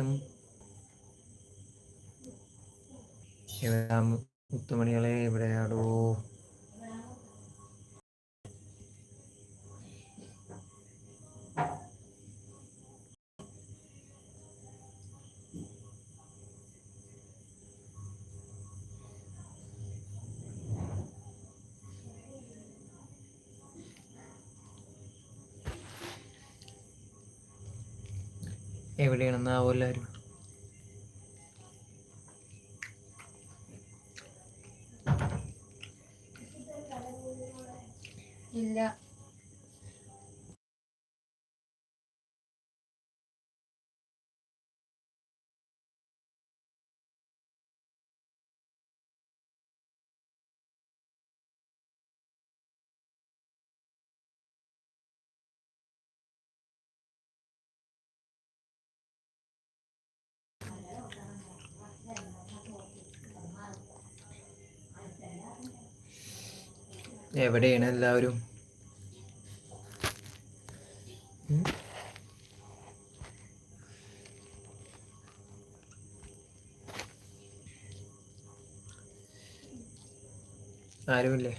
വലൈക്കും എവിടാ മുത്തുമണികളെ എവിടെയാടോ എവിടെയാണെന്നാവോ എല്ലാവരും ഇല്ല. എവിടെയാണ് എല്ലാവരും? ആരുമില്ലേ?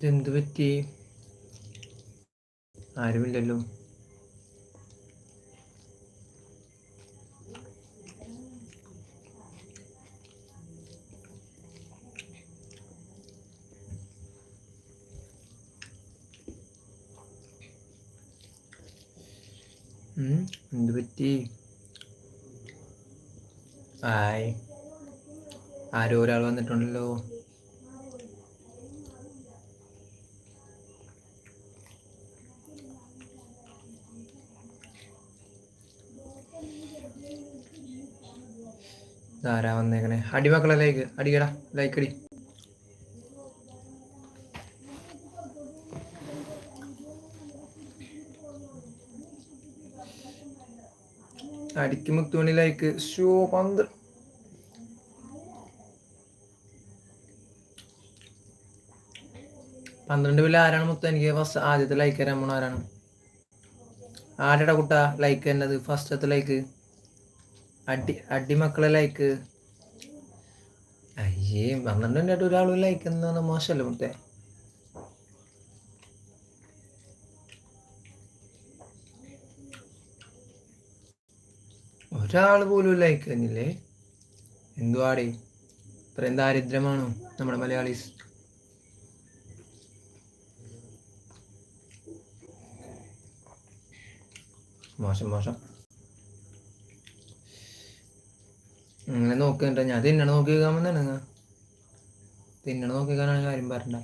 ഇതെന്ത് പറ്റി ആരുമില്ലല്ലോ. എന്ത് പറ്റി ആയ്. ആരോ ഒരാൾ വന്നിട്ടുണ്ടല്ലോ. ആരാ വന്നേക്കണേ? അടിമക്കളെ ലൈക്ക് അടിക്കടാ ലൈക്ക് അടി. അടിക്ക് മുത്തുമണി ലൈക്ക് ഷോ പന്ത്. പന്ത്രണ്ട് പേരിൽ ആരാണ് മുത്ത? എനിക്ക് ഫസ്റ്റ് ആദ്യത്തെ ലൈക്ക് തരാൻ പോണ ആരാണ്? ആരുടെ കുട്ടാ ലൈക്ക് തന്നത് ഫസ്റ്റത്തെ ലൈക്ക് അടി അടിമക്കളെ ലൈക്ക് അയ്യേ പന്ത്രണ്ടിന്റെ ഒരാൾ ലൈക്ക് എന്നാണ് മോശമല്ലേ മുത്തേ ഒരാൾ പോലും ലൈക്ക് തന്നില്ലേ? എന്തുവാടി? ഇത്രയും ദാരിദ്ര്യമാണോ നമ്മുടെ മലയാളീസ്? മോശം മോശം. അങ്ങനെ നോക്കണ്ട. ഞാൻ തിന്നണ നോക്കി കേൾക്കാൻ വന്നാണ് തിന്നണ നോക്കി വെക്കാനാണ് കാര്യം പറഞ്ഞ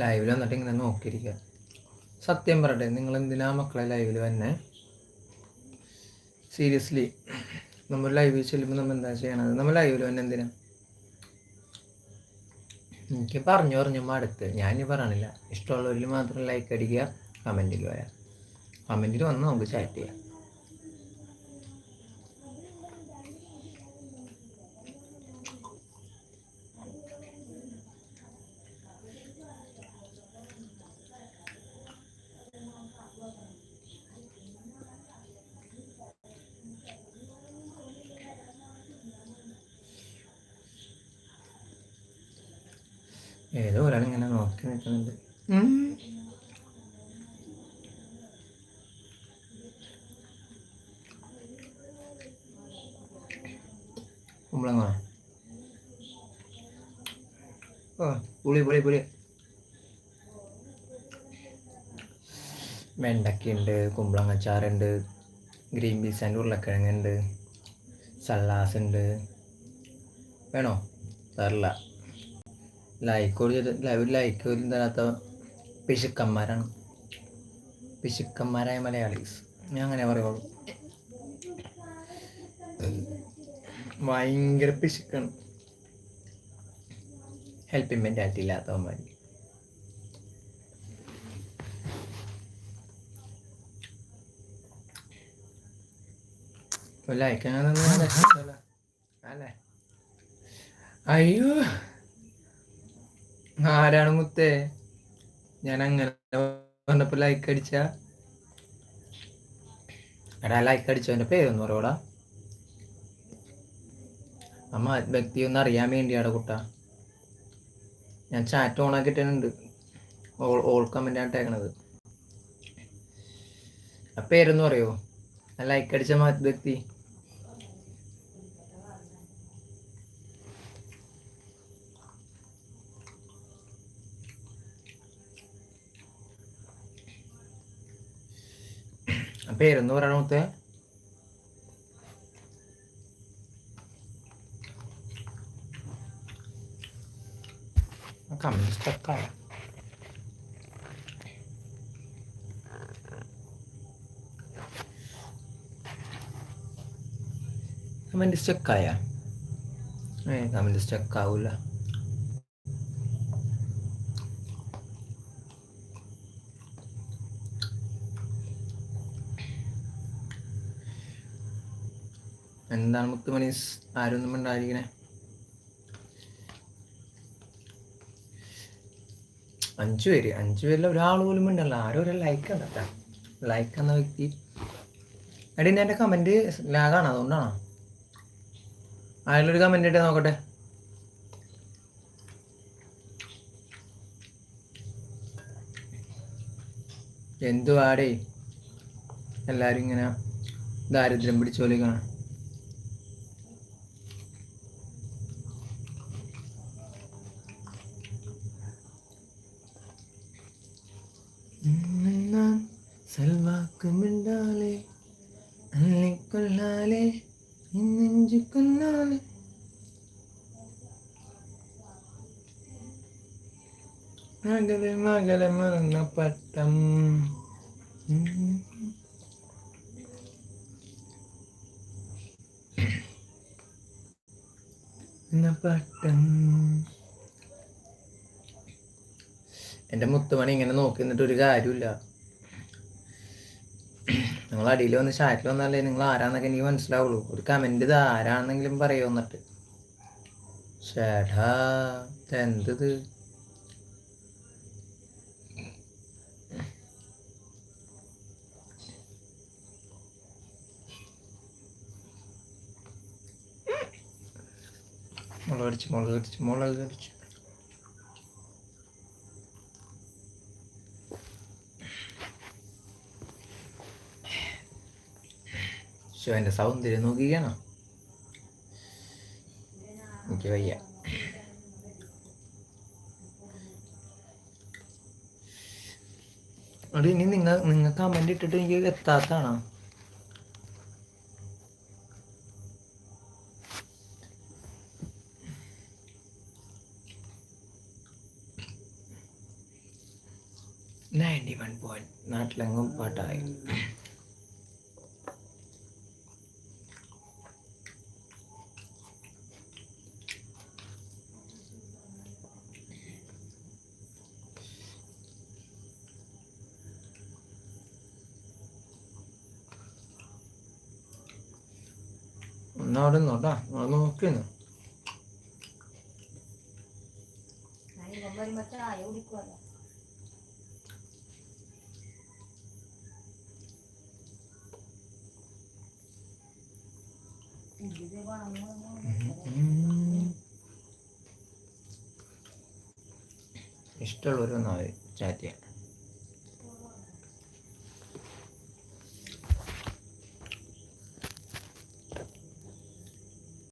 ലൈവിൽ വന്നിട്ട് ഇങ്ങനെ നോക്കിയിരിക്കുക. സത്യം പറയട്ടെ നിങ്ങൾ എന്തിനാ മക്കളെ ലൈവിൽ വന്നെ? സീരിയസ്ലി നമ്മൾ ലൈവിൽ ചെല്ലുമ്പോൾ നമ്മൾ എന്താ ചെയ്യണത് നമ്മൾ ലൈവിൽ തന്നെ എന്തിനാ? എനിക്ക് പറഞ്ഞു പറഞ്ഞു അടുത്ത് ഞാൻ പറയണില്ല. ഇഷ്ടമുള്ളവരിൽ മാത്രം ലൈക്ക് അടിക്കുക കമന്റിൽ വരാം കമന്റിൽ വന്ന് നമുക്ക് ചാറ്റ് ചെയ്യാം. ഏതോ ഒരാളിങ്ങനെ നോക്കി നിൽക്കുന്നുണ്ട്. കുമ്പളങ്ങ. ഓ പുളി പുളി പുളി. വെണ്ടക്കയുണ്ട് കുമ്പളങ്ങച്ചാറുണ്ട് ഗ്രീൻ പീസ് ആൻഡ് ഉരുളക്കിഴങ്ങുണ്ട് സല്ലാസ് ഉണ്ട് വേണോ? തരില്ല ലൈക്ക് ലൈവ് ലൈക്ക് പോലും തരാത്ത പിശുക്കന്മാരാണ്. പിശുക്കന്മാരായ മലയാളീസ്. ഞാൻ അങ്ങനെ പറയുള്ളൂ. ഭയങ്കര പിശുക്കാണ്. ഹെൽപ്പിംഗ് മെന്റാലിറ്റി ഇല്ലാത്തവന്മാർ ലൈക്ക് അല്ലേ? അയ്യോ. ആരാണ് മുത്തേ? ഞാൻ അങ്ങനെ പറഞ്ഞപ്പോ ലൈക്ക് അടിച്ച. എടാ ലൈക്ക് അടിച്ചവന്റെ പേരൊന്നും പറയോടാ. അമ്മ വ്യക്തി ഒന്ന് അറിയാൻ വേണ്ടിയാടാ കുട്ട. ഞാൻ ചാറ്റ് ഓൺ ആക്കിയിട്ടുണ്ട്. ഓൾ ഓൾ കമന്റ് ആണ് ഇട്ടേക്കണത്. ആ പേരൊന്നും പറയോ? ലൈക്ക് അടിച്ച മാറ്റ് பேர் நூறு அறுபத்து Камень такая. Kamen dicekka ya? Eh, kamen dicekka ulah. എന്താണ് മുത്തുമണീസ് ആരൊന്നും ഉണ്ടായിരിക്കണേ അഞ്ചു പേര് അഞ്ചു പേരിൽ ഒരാൾ പോലും ഉണ്ടല്ലോ ആരും ഒരു ലൈക്ക് കേട്ടോ. ലൈക്ക് എന്ന വ്യക്തി. എടി എന്റെ കമന്റ് ലാഗാണ് അതുകൊണ്ടാണോ? അയാളൊരു കമന്റ് ഇട്ടേ നോക്കട്ടെ. എന്തുവാടേ? എല്ലാരും ഇങ്ങനെ ദാരിദ്ര്യം പിടിച്ചു ഞാൻ സെൽവാക്കുമിണ്ടാലേ അല്ലിക്കൊല്ലാലേ നെഞ്ചു കൊല്ലാലേ മകളെ മകളെ മറന്ന പട്ടം പട്ടം എന്റെ മുത്തുമണി ഇങ്ങനെ നോക്കി നിന്നിട്ട് ഒരു കാര്യമില്ല നിങ്ങൾ അടിയിൽ വന്ന് ചാറ്റിൽ വന്നാലേ നിങ്ങൾ ആരാന്നൊക്കെ എനിക്ക് മനസ്സിലാവുള്ളൂ. ഒരു കമന്റ് ഇത് ആരാണെന്നെങ്കിലും പറയോ എന്നിട്ട്. ചേട്ടാ മുളകടിച്ച് മുളക് മുളകടിച്ച് മുളക് ശോ എന്റെ സൗന്ദര്യം നോക്കിക്കണോ എനിക്ക് വയ്യ. അവിടെ ഇനി നിങ്ങൾ നിങ്ങൾ കമന്റ് ഇട്ടിട്ട് എനിക്ക് എത്താത്താണോ നയന്റി വൺ പോയിന്റ് നാട്ടിലെങ്ങും പാട്ടായി. നിന്നോട്ടാ അവിടെ നോക്കുന്നു ഇഷ്ടമുള്ളവരൊന്നായി ചാറ്റ് ചെയ്യാം.